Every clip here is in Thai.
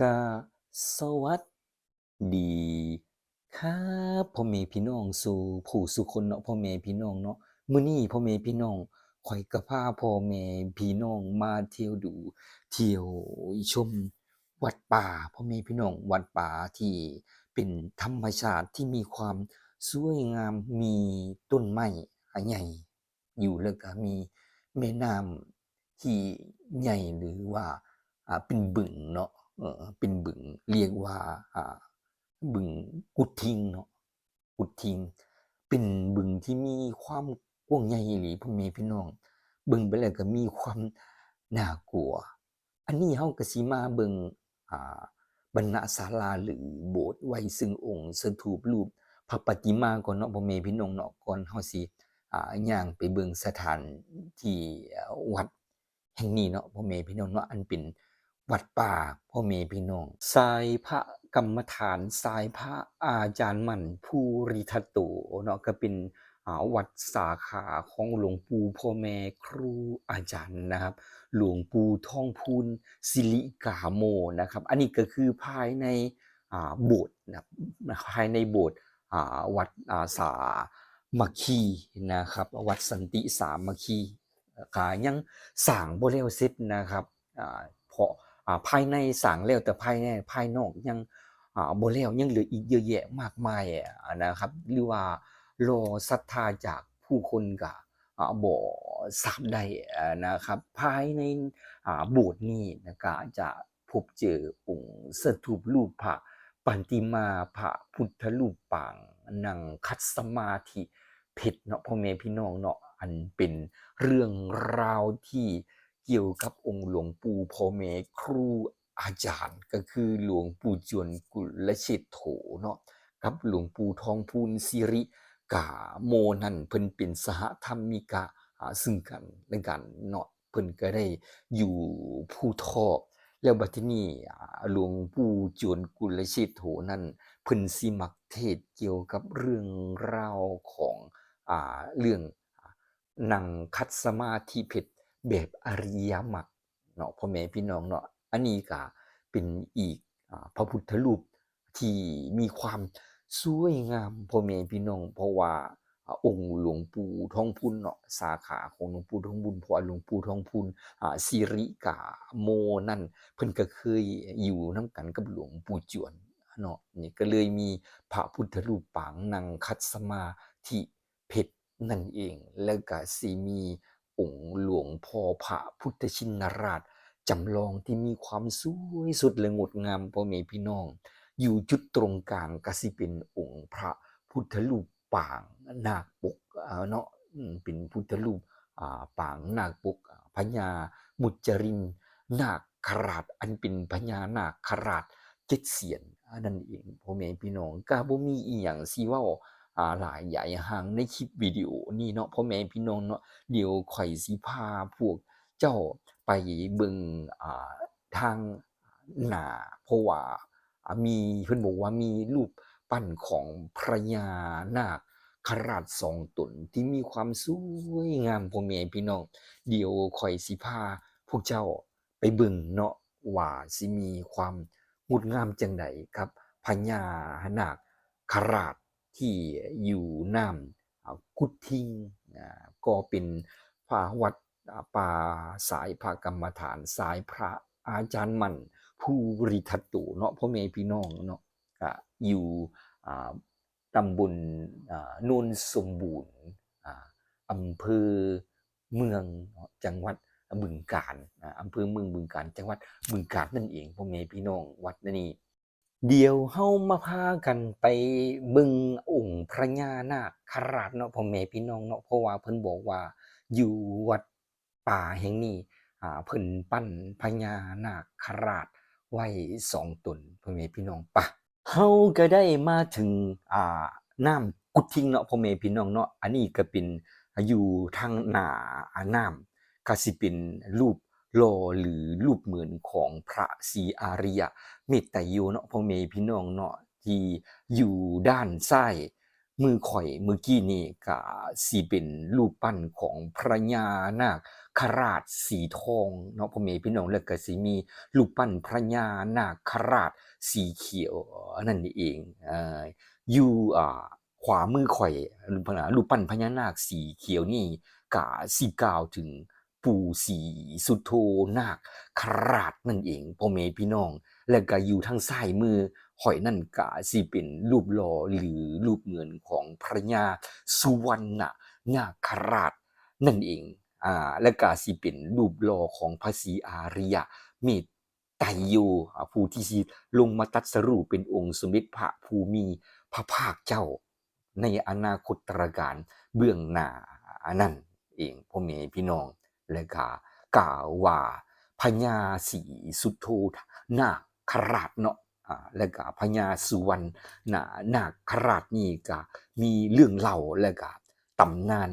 ก็สวัสดีครับพ่อแม่พี่น้องสู่ผู้สู่คนเนาะพ่อแม่พี่น้องเนาะมื้อนี้พ่อแม่พี่น้องข้อยก็พาพ่อแม่พี่น้องมาเที่ยวดู เที่ยวชมวัดป่าพ่อแม่พี่น้องวัดป่าที่เป็นธรรมชาติที่มีความสวยงามมีต้นไม้ใหญ่ อยู่แล้วก็มีแม่น้ำที่ใหญ่หรือว่าอ่าเป็นบึงเนาะ เป็นบึงเรียกว่าบึงกุดทิงเนาะกุดทิง เป็นบึงที่มีความกว้างใหญ่อีหลีพ่อแม่พี่น้องบิ่งไปแล้วก็มีความน่ากลัว อันนี้เฮาก็สิมาเบิงอ่าบรรณศาลาหรือโบสถ์ไว้ซึ่งองค์สถูปรูปพระปฏิมาก่อนเนาะพ่อแม่พี่น้องเนาะก่อนเฮาสิอ่าย่างไปเบิ่งสถานที่วัดแห่งนี้เนาะพ่อแม่พี่น้องเนาะอันเป็น วัดป่าพ่อแม่พี่น้องสายพระกรรมฐานสายพระอาจารย์มั่นภูริทัตโตเนาะก็เป็นวัดสาขาของหลวงปู่พ่อแม่ครูอาจารย์นะครับ หลวงปู่ท่องพูนสิริกาโมนะครับ อันนี้ก็คือภายในโบสถ์นะภายในโบสถ์วัดอาสามัคคีนะครับ วัดสันติสามัคคีก็ยังสร้างบ่แล้วเสร็จนะครับเพราะ ภายในสร้างแล้วแต่ภายในภายนอกยังอ่าบ่แล้วยังเหลืออีกเยอะแยะมากมายนะครับ หรือว่ารอศรัทธาจากผู้คนก็อ่าบ่ทราบได้นะครับ ภายในโบสถ์นี้นะก็จะพบเจอองค์สถูปรูปพระปฏิมาพระพุทธรูปปางนั่งคัดสมาธิเพชรเนาะพ่อแม่พี่น้องเนาะอันเป็นเรื่องราวที่ เกี่ยวกับองค์หลวงปู่พ่อแม่ครูอาจารย์ก็คือหลวงปู่จวนกุลเชษโถเนาะกับหลวงปู่ทองพูนสิริกาโมนันเพิ่นเป็นสหธรรมิกะซึ่งกันและกันเนาะเพิ่นก็ได้อยู่ภูทอแล้วบัดนี้หลวงปู่จวนกุลเชษโถนั่นเพิ่นสิมักเทศเกี่ยวกับเรื่องราวของอ่าเรื่องนั่งคัดสมาธิเพชร แบบอริยมรรคเนาะพ่อแม่พี่น้องเนาะอันนี้ก็เป็นอีกพระพุทธรูปที่มีความสวยงามพ่อแม่พี่น้อง เพราะว่าองค์หลวงปู่ทองพูนเนาะสาขาของหลวงปู่ทองพูนเพราะว่าหลวงปู่ทองพูนอ่าสิริกาโมนั่นเพิ่นก็เคยอยู่นํกันกับหลวงปู่จวนเนาะนี่ก็เลยมีพระพุทธรูปปางนังคัดสมาธิเพชรนั่นเอง แล้วก็สิมี องค์หลวงพ่อพระพุทธชินราชจำลองที่มีความสวยสุดและงดงามพ่อแม่พี่น้อง อยู่จุดตรงกลางก็สิเป็นองค์พระพุทธรูปปางนาคปกเนาะเป็นพุทธรูปปางนาคปกพญามุจรินนาคราชอันเป็นพญานาคราชเจ็ดเสียนอันนั่นเองพ่อแม่พี่น้องก็บ่มีอีหยังสิว้า อ่าหลายใหญ่ห่างในคลิปวิดีโอนี้เนาะพ่อแม่พี่น้องเนาะเดี๋ยวข่อยสิพาพวกเจ้าไปเบิ่งอ่าทางหน้าเพราะว่ามีเพิ่นบอกว่ามีรูปปั้นของพระยานาคราชสองตนที่มีความสวยงามพ่อแม่พี่น้อง เดี๋ยวข่อยสิพาพวกเจ้าไปเบิ่งเนาะว่าสิมีความงดงามจังใดครับพญานาคราช ที่อยู่น้ำอ่ากุดทิงก็เป็นพระวัดป่าสายพระกรรมฐานสายพระอาจารย์มันผู้ริทัตโตเนาะพ่อแม่พี่น้องเนาะอยู่ตำบลอ่าโนนสมบูรณ์อำเภอเมืองจังหวัดบึงกาฬอำเภอเมืองบึงกาฬจังหวัดบึงกาฬนั่นเองพ่อแม่พี่น้องวัดนี้ เดี๋ยวเฮามาพากันไปบิ่งองค์พระญานาคราชเนาะพ่อแม่พี่น้องเนาะเพราะว่าเพิ่นบอกว่าอยู่วัดป่าแห่งนี้อ่าเพิ่นปั้นพญานาคราชไว้สองตนพ่อแม่พี่น้องปะเฮาก็ได้มาถึงอ่าน้ำกุดทิงเนาะพ่อแม่พี่น้องเนาะอันนี้ก็เป็นอยู่ทางหน้าน้ำก็สิเป็นรูปหล่อหรือรูปเหมือนของพระศรีอาริยะ เมตไตรโยเนาะพ่อแม่พี่น้องเนาะที่อยู่ด้านซ้ายมือข่อยเมื่อกี้นี่ก็สิเป็นรูปปั้นของพระญานาคคราชสีทองเนาะพ่อแม่พี่น้องแล้วก็สิมีรูปปั้นพระญานาคราชสีเขียวนั่นเองเอ่อยู่อ่าขวามือข่อยรูปปั้นพญานาคสีเขียวนี่ก็สิกล่าวถึง ปู่ศรีสุโธนาคคราชนั่นเองพ่อแม่พี่น้อง แล้วก็อยู่ทางซ้ายมือข่อยนั่นก็สิเป็นรูปหล่อหรือรูปเหมือนของพระญาสุวรรณนาคราชนั่นเองอ่าและก็สิเป็นรูปหล่อของพระศรีอาริยะเมตไตรโยผู้ที่สิลงมาตัดสรู้เป็นองค์สมเด็จพระภูมิพระภาคเจ้า ในอนาคตตรการเบื้องหน้านั่นเองพ่อแม่พี่น้อง และก็กล่าวว่าพญาศรีสุโธนาคราชเนาะและก็พญาสุวรรณนานาคราชนี่ก็มีเรื่องเล่าและก็ตำนาน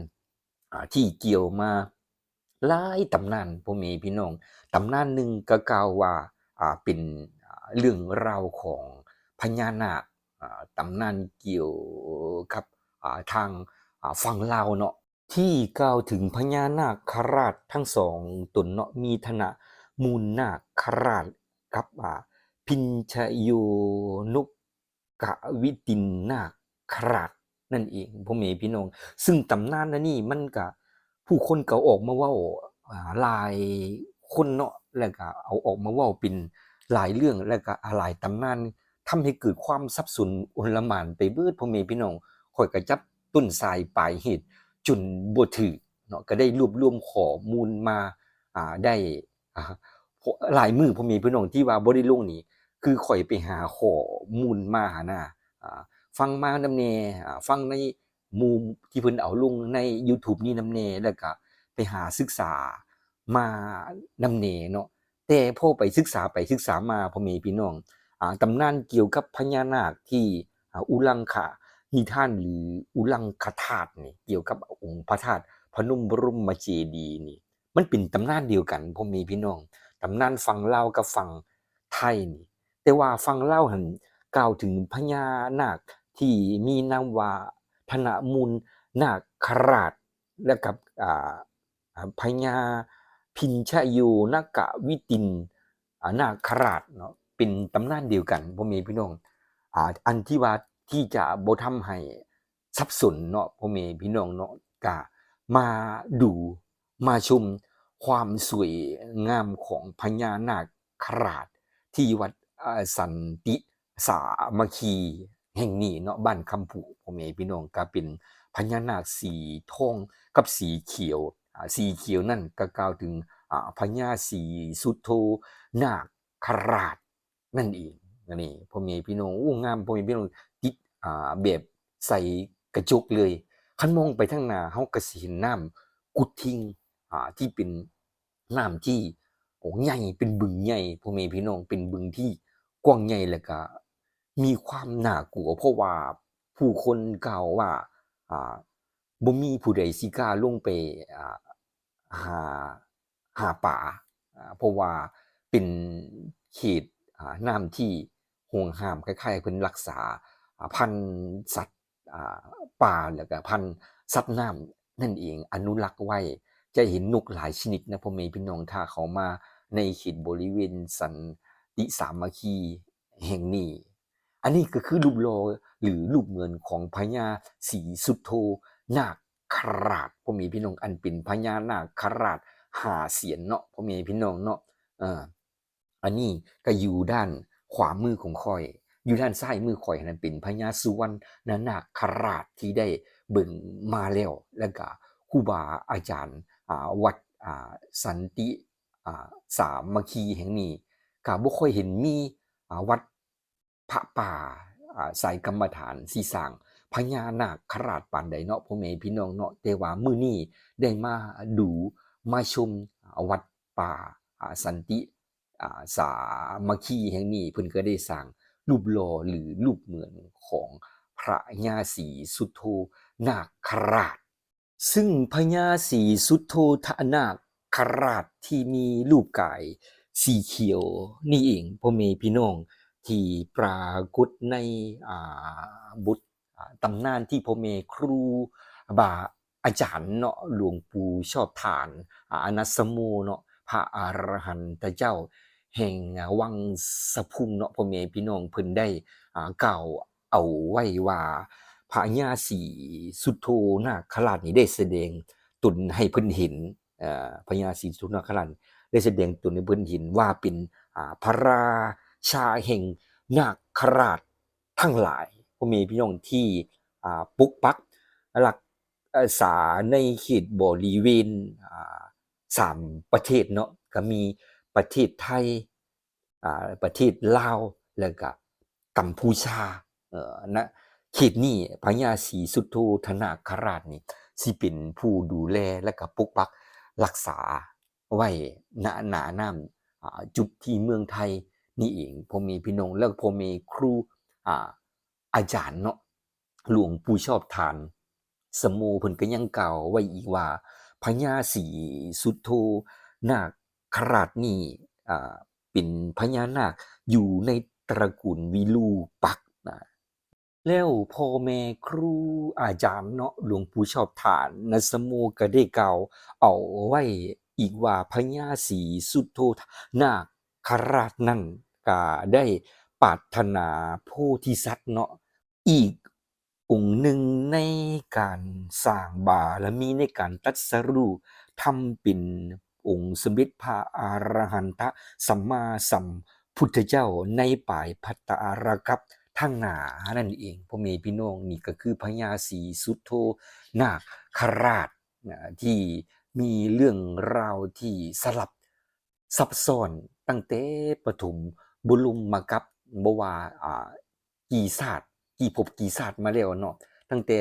ที่เกี่ยวมาหลายตำนานพ่อแม่พี่น้องตำนานหนึ่งก็กล่าวว่าเป็นเรื่องราวของพญานาคตำนานเกี่ยวกับทางฝั่งลาวเนาะ ที่กล่าวถึงพญานาคราชทั้งสองตนเนาะมีธนะมูลนาคราชกับอ่าพินชโยนุกะวิตินนาคราชนั่นเองพ่อแม่พี่น้อง ซึ่งตำนานนั้นนี่มันก็ผู้คนเก็ออกมาว่าลายคนเนาะแล้วก็เอาออกมาว้าเป็นหลายเรื่องแล้วก็หลายตำนานทำให้เกิดความสับสนโอลหม่านไปเบิดพ่อแม่พี่น้องข่อยก็จับต้นสายปลายเหตุ จุนบ่ถือเนาะก็ได้รวบรวมข้อมูลมาอ่าได้อ่าหลายมือพ่อม่พี่น้องที่ว่าบ่ได้ลงนี่คือข่อยไปหาข้อมูลมาหนะอ่าฟังมานำแน่อ่าฟังในหมู่ที่เพิ่นเอาลงใน YouTube นี่นำแน่แล้วก็ไปหาศึกษามานำแน่เนาะแต่พอไปศึกษาไปศึกษามาพ่อม่พี่น้องอ่าตำนานเกี่ยวกับพญานาคที่อุลังคา นิทานหรืออุลังคธาตุนี่เกี่ยวกับองค์พระธาตุพนุ่มบรมเจดีนี่ มันเป็นตำนานเดียวกันพ่อม่พี่น้องตำนานฝั่งลาวกับฝั่งไทยนี่ แต่ว่าฝั่งลาวหันกล่าวถึงพญานาคที่มีนามว่าธนมูลนาคราชและกับอ่าพญาพินชโยนกะวิตินนาคราชเนาะเป็นตำนานเดียวกันพ่อม่พี่น้องอ่าอันที่ว่า ที่จะบ่ทำให้สับสนเนาะพ่อแม่พี่น้องเนาะก็มาดูมาชมความสวยงามของพญานาคราชที่วัดสันติสามัคคีแห่งนี้เนาะบ้านคำผุพ่อแม่พี่น้องก็เป็นพญานาคสีทองกับสีเขียวสีเขียวนั่นก็กล่าวถึงอ่าพญาสีสุโธนาคราชนั่นเองนนี้พ่อแม่พี่น้องโอ้งามพ่อแม่พี่น้อง อ่าแบบใส่กระจกเลยคันมองไปทางนาเฮาก็สิเห็นน้ำกุดทิงอ่าที่เป็นน้ำที่โอ้ใหญ่เป็นบึงใหญ่พ่อแม่พี่น้องเป็นบึงที่กว้างใหญ่แล้วก็มีความน่ากลัวเพราะว่าผู้คนกล่าวว่าอ่าบ่มีผู้ใดสิกล้าลงไปอ่าหาหาป่าเพราะว่าเป็นเขตน้ำที่ห่วงห้ามคล้ายๆเพิ่นรักษา พันธุ์สัตว์ป่าแล้วก็พันธุ์สัตว์น้ำนั่นเองอนุรักษ์ไว้ จะเห็นนกหลายชนิดนะพ่อแม่พี่น้องถ้าเขามาในเขตบริเวณสันติสามัคคีแห่งนี้ อันนี้ก็คือรูปหล่อหรือรูปเหมือนของพญาศีสุโธนาคราชพ่อแม่พี่น้องอันเป็นพญานาคราชหาเสียนเนาะพ่อแม่พี่น้องเนาะเอออันนี้ก็อยู่ด้านขวามือของข่อย อยู่ด้านซ้ายมือข่อยนั้นเป็นพญาสุวรรณนาคราชที่ได้เบิ่งมาแล้วแล้วก็ครูบาอาจารย์วัดสันติสามัคคีแห่งนี้ก็บ่ค่อยเห็นมีวัดพระป่าสายกรรมฐานสีสางพญานาคราชปานใดเนาะพ่อแม่พี่น้องเนาะแต่ว่ามื้อนี้ได้มาดูมาชมวัดป่าสันติสามัคคีแห่งนี้เพิ่นก็ได้สร้าง รูปหล่อหรือรูปเหมือนของพระญาศรีสุโธนาคราช ซึ่งพญาศรีสุโธทนาคราชที่มีรูปกายสีเขียวนี่เองพ่อแม่พี่น้องที่ปรากฏในบทอ่าตำนานที่พ่อแม่ครูบาอาจารย์เนาะหลวงปู่ชอบทานอาอนัสสโมเนาะพระอรหันตเจ้า แห่งวังสะพุงเนาะพ่อแม่พี่น้องเพิ่นได้อ่ากล่าวเอาไว้ว่าพระญาสีสุโธนาคราชนี่ได้แสดงตุนให้เพิ่นเห็นเอ่อพระญาสีสุโธนาคราชได้แสดงตุนให้เพิ่นเห็นว่าเป็นอ่าพระราชาแห่งนาคราชทั้งหลายพ่อแม่พี่น้องที่อ่าปุกปักรักษาในเขตบริเวณอ่าสามประเทศเนาะก็มี ประเทศไทยอ่าประเทศลาวแล้วก็กัมพูชาเออนะเขตนี้พญาศรีสุโธธนาคราชนี่สิเป็นผู้ดูแลและก็ปกปักรักษาไว้ณหนาน้ำอ่าจุดที่เมืองไทยนี่เองพอม่พี่น้องแล้วก็พอม่ครูอ่าอาจารย์เนาะหลวงปู่ชอบทาน สมโมเพิ่นก็ยังกล่าวไว้อีกว่าพญาศรีสุโธนาค คราชนี่เป็นพญานาคอยู่ในตระกูลวิลูปักนะแล้วพ่อแม่ครูอาจารย์เนาะหลวงปู่ชอบฐานนสโมก็ได้กล่าวเอาไว้อีกว่าพญาศีสุดโธนาคราชนั่นก็ได้ปรารถนาโพธิสัตว์เนาะอีกองค์หนึ่งในการสร้างบารมีในการตัดสรู้ทำเป็น องค์สมเด็จพระอรหันตสัมมาสัมพุทธเจ้าในป่ายพัตตารากับทั้งหนานั่นเองพ่อเมพี่น้องนี่ก็คือพญาศีสุโธนาคราชนะที่มีเรื่องราวที่สลับซับซ้อนตั้งแต่ปฐมบุลุมมากับบว่าอ่ากีศาสตร์กี่ภพกี่ศาสตร์มาแล้วเนาะตั้งแต่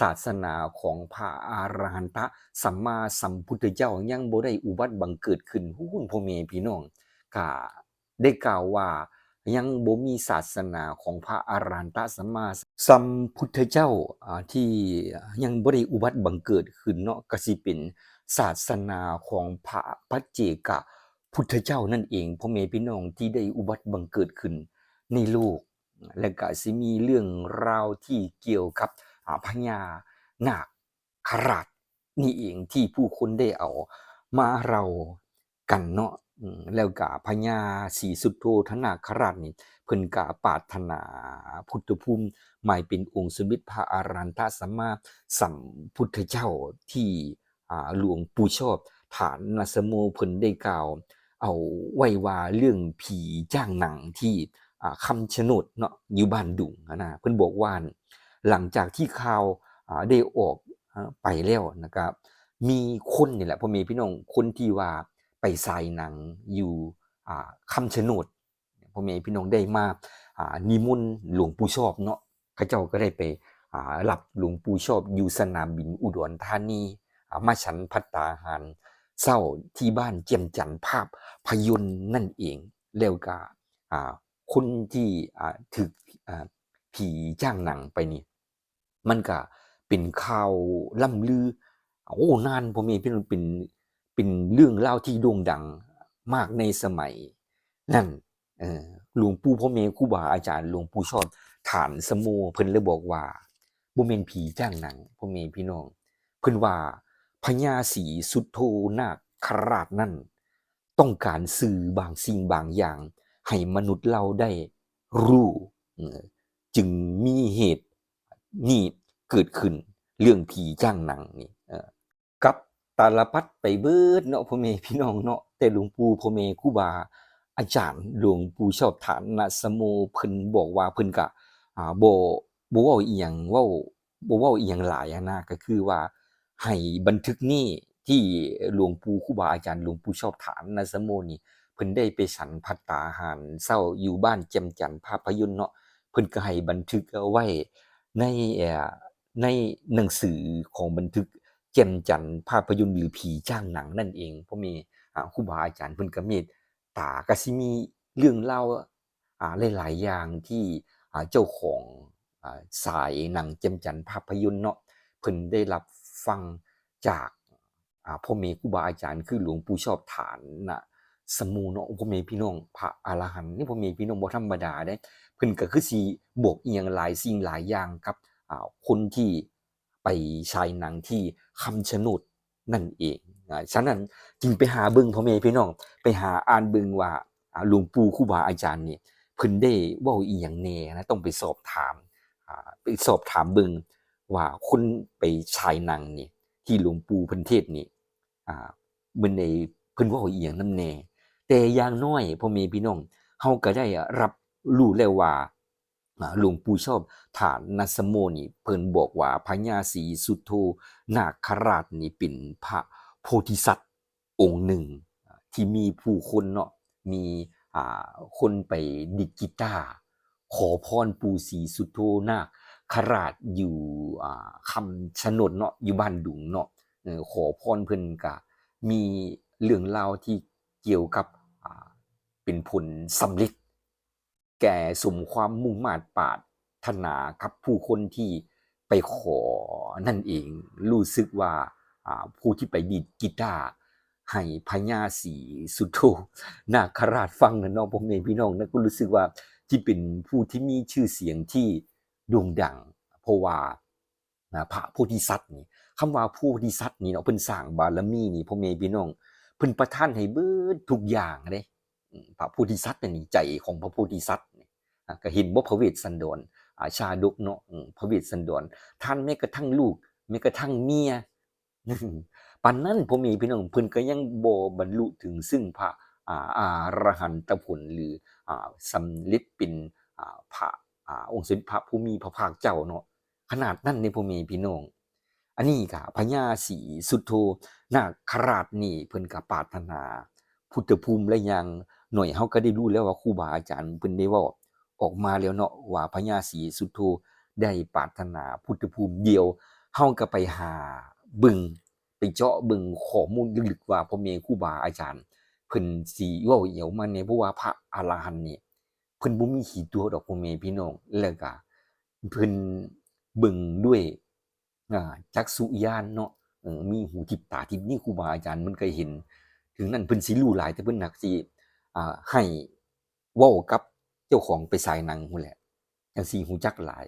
ศาสนาของพระอารหันตสัมมาสัมพุทธเจ้ายังบ่ได้อุบัติบังเกิดขึ้นหุ้นพ่อแม่พี่น้องก็ได้กล่าวว่ายังบ่มีศาสนาของพระอารหันตสัมมาสัมพุทธเจ้าที่ยังบ่ได้อุบัติบังเกิดขึ้นเนาะก็สิเป็นศาสนาของพระปัจเจกพุทธเจ้านั่นเองพ่อแม่พี่น้องที่ได้อุบัติบังเกิดขึ้นในโลก และก็สิมีเรื่องราวที่เกี่ยวกับ พญานาคราชนี่เองที่ผู้คนได้เอามาเรากันเนาะแล้วก็พญาศรีสุดโธนาคราชนี่เพิ่นก็ปาถนาพุทธภูมิหมายเป็นองค์สมเด็จพระอรันตสัมมาสัมพุทธเจ้าที่หลวงปู่ชอบ ฐานนาสโมเพิ่นได้กล่าว เอาไว้ว่าเรื่องผีจ้างหนังที่คำชะโนดเนาะอยู่บ้านดุงนะเพิ่นบอกว่า หลังจากที่ข่าวได้ออกไปแล้วนะครับ มีคนนี่แหละพ่อแม่พี่น้องคนที่ว่าไปสายหนังอยู่คำชะโนดพ่อแม่พี่น้องได้มานิมนต์หลวงปู่ชอบเนาะเขาเจ้าก็ได้ไปอ่ารับหลวงปู่ชอบอยู่สนามบินอุดรธานีมาฉันพัตตาหารเศร้าที่บ้านเจียมจันทน์ภาพพยนต์นั่นเองแล้วก็อ่าคนที่ถึกอ่าผีจ้างหนังไปนี่ มันก็เป็นข่าวล่ำลือ โอ้นานพ่อแม่พี่น้องเป็นเป็นเรื่องเล่าที่โด่งดังมากในสมัย นั่นเออหลวงปู่พ่อแม่ครูบาอาจารย์หลวงปู่ชอบฐานสโมเพิ่นเลยบอกว่าบ่แม่นผีจ้างหนังพ่อแม่พี่น้อง เพิ่นว่าพญาศีสุดโธนาคราชนั่น ต้องการสื่อบางสิ่งบางอย่าง ให้มนุษย์เราได้รู้ จึงมีเหตุ นี่เกิดขึ้นเรื่องผีจ้างหนังนี่กับตาลปัดไปเบิดเนาะพ่อแม่พี่น้องเนาะแต่หลวงปู่พ่อแม่ครูบา อาจารย์หลวงปู่ชอบฐานนะสโมเพิ่นบอกว่าเพิ่นก็อ่าบ่บ่ว้าอีหยังว้าบ่ว้าอีหยังหลายนะก็คือว่าให้บันทึกนี่ที่หลวงปู่ครูบาอาจารย์หลวงปู่ชอบฐานนะสโมนี่เพิ่นได้ไปฉันภัตตาหารเช้าอยู่บ้านแจ่มจันทน์ภาพยนตร์เนาะเพิ่นก็ให้บันทึกเอาไว้ ในในหนังสือของบันทึกแจ่มจันภาพยนตร์หรือผีจ้างหนังนั่นเองเพราะมีครูบาอาจารย์เพิ่นก็เมตตาก็สิมีเรื่องเล่าอ่าหลายๆอย่างที่เจ้าของสายหนังแจ่มจันภาพยนตร์เนาะเพิ่นได้รับฟังจากพ่อแม่ครูบาอาจารย์คือหลวงปู่ชอบฐานน่ะ สมูเนาะพ่อแม่พี่น้องพระอรหันต์นี่พ่อแม่พี่น้องบ่ธรรมดาเด้เพิ่นก็คือสิบวกเอียงหลายสิ่งหลายอย่างกับอ่าคนที่ไปฉายหนังที่คำชะโนดนั่นเองอ่าฉะนั้นจึงไปหาเบิ่งพ่อแม่พี่น้อง ไปหาอ่านเบิ่งว่าอ่าหลวงปู่ครูบาอาจารย์นี่เพิ่นได้เว้าอีหยังแน่นะต้องไปสอบถามอ่าไปสอบถามเบิ่งว่าคนไปฉายหนังนี่ที่หลวงปู่เพิ่นเทศนี่อ่าเพิ่นเพิ่นเว้าอีหยังนำแน่ แต่อย่างน้อยพ่อแม่พี่น้องเฮาก็ได้รับรู้แล้วว่าอ่าหลวงปู่ชอบฐานนัสโมนี่เพิ่นบอกว่าพญาศรีสุโธนาคราชนี่เป็นพระโพธิสัตว์องค์หนึ่ง ที่มีผู้คนเนาะมีอ่าคนไปดิกีตาขอพรปู่ศรีสุโธนาคราชอยู่อ่าคำชนดเนาะอยู่บ้านดุงเนาะขอพรเพิ่นก็มีเรื่องราวที่ เกี่ยวกับเป็นผลสำเร็จแก่สมความมุ่งมา่ปารถนากับผู้คนที่ไปขอนั่นเอง รู้สึกว่าผู้ที่ไปดีดกีตาร์ให้พญาศีสุโธนาคราชฟังนะน้องพ่อแม่พี่น้องนะก็รู้สึกว่าที่เป็นผู้ที่มีชื่อเสียงที่โด่งดัง เพราะว่าพระโพธิสัตว์นี่คำว่าโพธิสัตว์นี่เนาะเพิ่นสร้างบารมีนี่พ่อแม่พี่น้อง พิ่นประท่านให้เบิดทุกอย่างเด้พระโพธิสัตว์นี่ใจของพระโพธิสัตว์นี่อะก็เห็นบ่พระเวสสันดรอาชาดกเนาะพระเวสสันดรท่านแม้กระทั่งลูกแม้กระทั่งเมียปานนั้นพ่อม่พี่น้องเพิ่นก็ยังบ่บรรลุถึงซึ่งพระอ่าอรหันตผลหรืออ่าสำเร็จเป็นอ่าพระอ่าองค์สมเด็จพระผู้มีพระภาคเจ้าเนาะขนาดนั้นในพ่อม่พี่น้อง อันนี้ก็พญาศีสุโธนาคราชนี่เพิ่นก็ปรารถนา พุทธภูมิและยังหน่อยเฮาก็ได้รู้แล้วว่าครูบาอาจารย์เพิ่นได้ว้าออกมาแล้วเนาะว่าพญาศีสุโธได้ปรารถนาพุทธภูมิเดียวเฮาก็ไปหาบิ่งไปเจาะบิ่งข้อมูลลึกๆว่าพ่อแม่ครูบาอาจารย์เพิ่นสิเว้าเอียังมาแหน่เพราะว่าพระอรหันต์นี่เพิ่นบ่มีขีตัวดอกพ่อแม่พี่น้องแล้วก็เพิ่นบิ่งด้วย จักษุญาณเนาะมีหูทิพตาทิพนี่ครูบาอาจารย์มันก็เห็น ถึงนั้นเพิ่นสิรู้หลายแต่เพิ่นหนักสิให้ว้ากับเจ้าของไปฉายหนังพู้นแหละจังสิรู้จักหลาย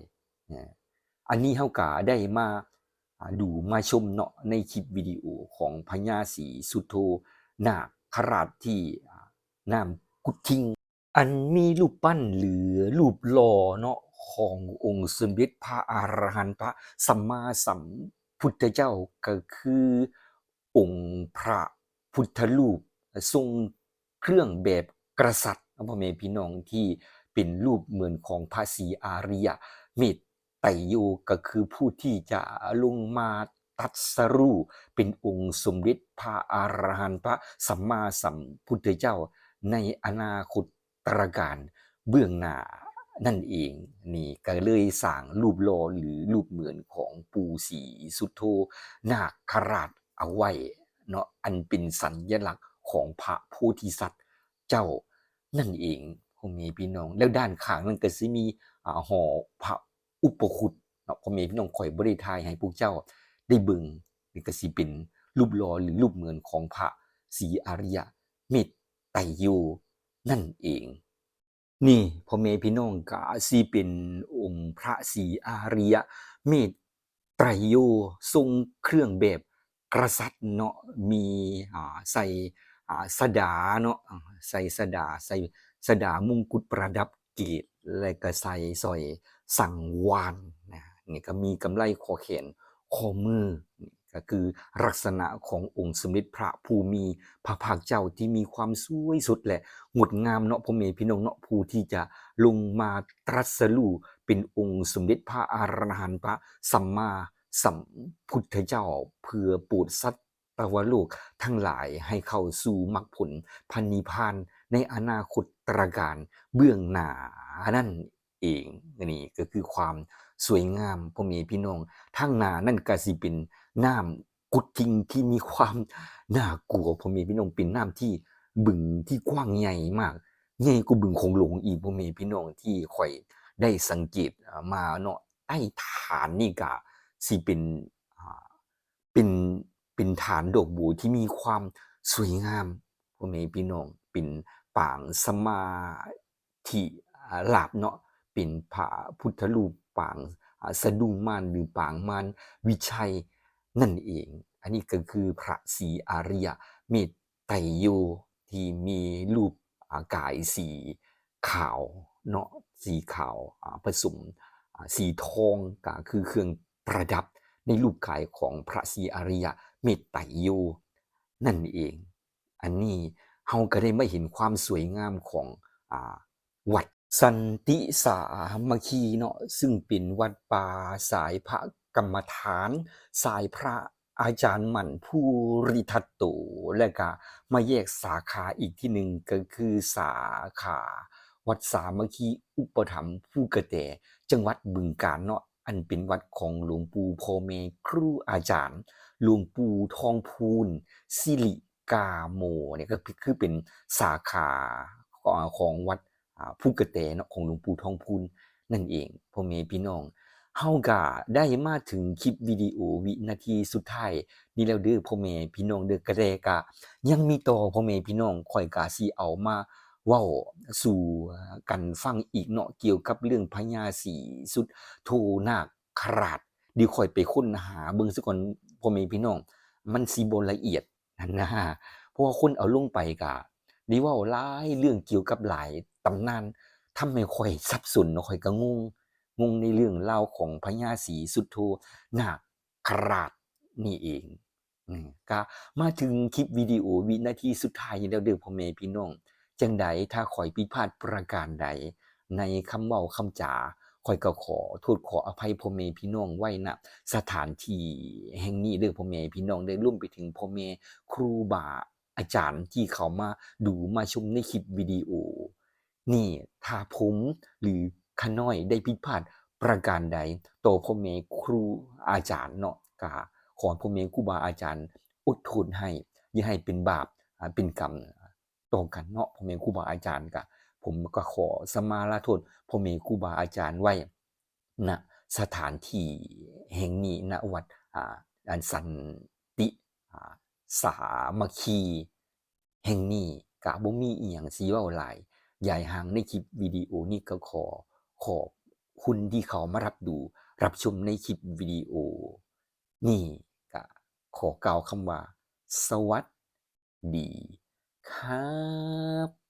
อันนี้เฮาก็ได้มาดูมาชมเนาะในคลิปวิดีโอของพญาศีสุโธนาคราชที่นามกุดทิงอันมีรูปปั้นหรือรูปหล่อเนาะ ขององค์สมเด็จพระอรหันตพระสัมมาสัมพุทธเจ้าก็คือองค์พระพุทธรูปทรงเครื่องแบบกษัตริย์พ่อแม่พี่น้องที่เป็นรูปเหมือนของพระศรีอาริยเมตไตรโยก็คือผู้ที่จะลงมาตรัสรู้เป็นองค์สมเด็จพระอรหันต์พระสัมมาสัมพุทธเจ้าในอนาคตตรการเบื้องหน้า นั่นเองนี่ก็เลยสร้างรูปหล่อหรือรูปเหมือนของปู่ศรีสุโธนาคราชเอาไว้เนาะอันเป็นสัญลักษณ์ของพระโพธิสัตว์เจ้านั่นเองพ่อแม่พี่น้อง แล้วด้านข้างนั้นก็สิมีอ่าหอพระอุปคุตเนาะพ่อแม่พี่น้องข่อยบ่ได้ทายให้พวกเจ้าได้เบิงนี่ก็สิเป็นรูปหล่อหรือรูปเหมือนของพระศรีอริยเมตไตรโยนั่นเอง นี่พ่อแม่พี่น้องก็สิเป็นองค์พระศรีอาริยเมตไตรโยทรงเครื่องแบบกษัตริย์เนาะมีใส่สดาเนาะใส่สดาใส่สดามงกุฎประดับเกศและก็ใส่สอยสังวานนะนี่ก็มีกำไลข้อแขนข้อมือ ก็คือลักษณะขององค์สมเด็จพระผู้มีพระภาคเจ้าที่มีความสวยสุดแหละงดงามเนาะพ่อแม่พี่น้องเนาะผู้ที่จะลงมาตรัสรู้เป็นองค์สมเด็จพระอรหันต์พระสัมมาสัมพุทธเจ้าเพื่อปรดสัตวโลกทั้งหลายให้เข้าสู่มรรคผลพันนิพานในอนาคตตรการเบื้องหน้านั่นเองนี่ก็คือความสวยงามพ่อแม่พี่น้องทางหน้านั่นก็สิเป็น น้ำกุดทิงที่มีความน่ากลัวพ่อแม่พี่น้องเป็นน้ำที่บึงที่กว้างใหญ่มากใหญ่กว่าบึงคงหลงอีกพ่อแม่พี่น้องที่ข่อยได้สังเกตมาเนาะใต้ฐานนี่ก็สิเป็นอ่าเป็นเป็นฐานดอกบัวที่มีความสวยงามพ่อแม่พี่น้องเป็นปางสมาธิอ่าลาบเนาะเป็นพระพุทธรูปปางสะดุ้งมานหรือปางมารวิชัย นั่นเอง อันนี้ก็คือพระศรีอาริยเมตไตรโยที่มีรูปากายสีขาวเนาะสีขาวผสมสีทองก็คือเครื่องประดับในรูปกายของพระศรีอาริยเมตไตรโยนั่นเอง อันนี้เฮาก็ได้ไมาเห็นความสวยงามของอวัดสันติสามัคคีเนาะซึ่งเป็นวัดป่าสายพระ กรรมฐาน สายพระอาจารย์หมั่นผู้ริทัตโตและก็มาแยกสาขาอีกที่หนึ่งก็คือสาขาวัดสามัคคีอุปถัมภ์ผู้กระแตจังหวัดบึงกาฬเนาะอันเป็นวัดของหลวงปู่พ่อแม่ครูอาจารย์ หลวงปู่ทองพูนสิริกาโมเนี่ยก็คือเป็นสาขาของวัดผู้กระแตเนาะของหลวงปู่ทองพูนนั่นเองพ่อแม่พี่น้อง เฮาก็ได้มาถึงคลิปวิดีโอวินาทีสุดท้ายนี่แล้วเด้อพ่อแม่พี่น้องเด้อกระแดกะ ยังมีต่อพ่อแม่พี่น้องข่อยก็สิเอามาเว้าสู่กันฟังอีกเนาะเกี่ยวกับเรื่องพญาศีสุดโทนาคราชเดี๋ยวข่อยไปค้นหาเบิ่งซะก่อนพ่อแม่พี่น้อง มันสิบละเอียดนั่นนะเพราะว่าคนเอาลงไปก็ได้เว้าหลายเรื่องเกี่ยวกับหลายตำนานทำให้ข่อยสับสนเนาะข่อยก็งง งงในเรื่องเล่าของพญาศรีสุดโทนาคราชนี่เองก็มาถึงคลิปวิดีโอวินาทีสุดท้ายแล้วเด้อพ่อแม่พี่น้อง จังใดถ้าข่อยผิพาดประการใด ในคำเว้าคำจาข่อยก็ขอโทษขออภัยพ่อแม่พี่น้องไว้ณสถานที่แห่งนี้เด้อพ่อแม่พี่น้องได้ร่วมไปถึงพ่อแม่ครูบาอาจารย์ที่เขามาดูมาชมในคลิปวิดีโอ นี่ถ้าผมหรือ ขน้อยได้ผิดพลาดประการใดต่อพ่อแม่ครูอาจารย์เนาะก็ขอพ่อแม่ครูบาอาจารย์อดทนให้ อย่าให้เป็นบาปเป็นกรรมต่อกันเนาะพ่อแม่ครูบาอาจารย์ก็ผมก็ขอสมาลาโทษพ่อแม่ครูบาอาจารย์ไว้ณสถานที่แห่งนี้ณวัดอ่าอันสันติอ่าสามัคคีแห่งนี้กะบ่มีอีหยังสิเว้าหลายยายหางในคลิปวิดีโอนี้ก็ขอ ขอบคุณที่เขามารับดู รับชมในคลิปวิดีโอ นี่ก็ขอกล่าวคำว่า สวัสดีครับ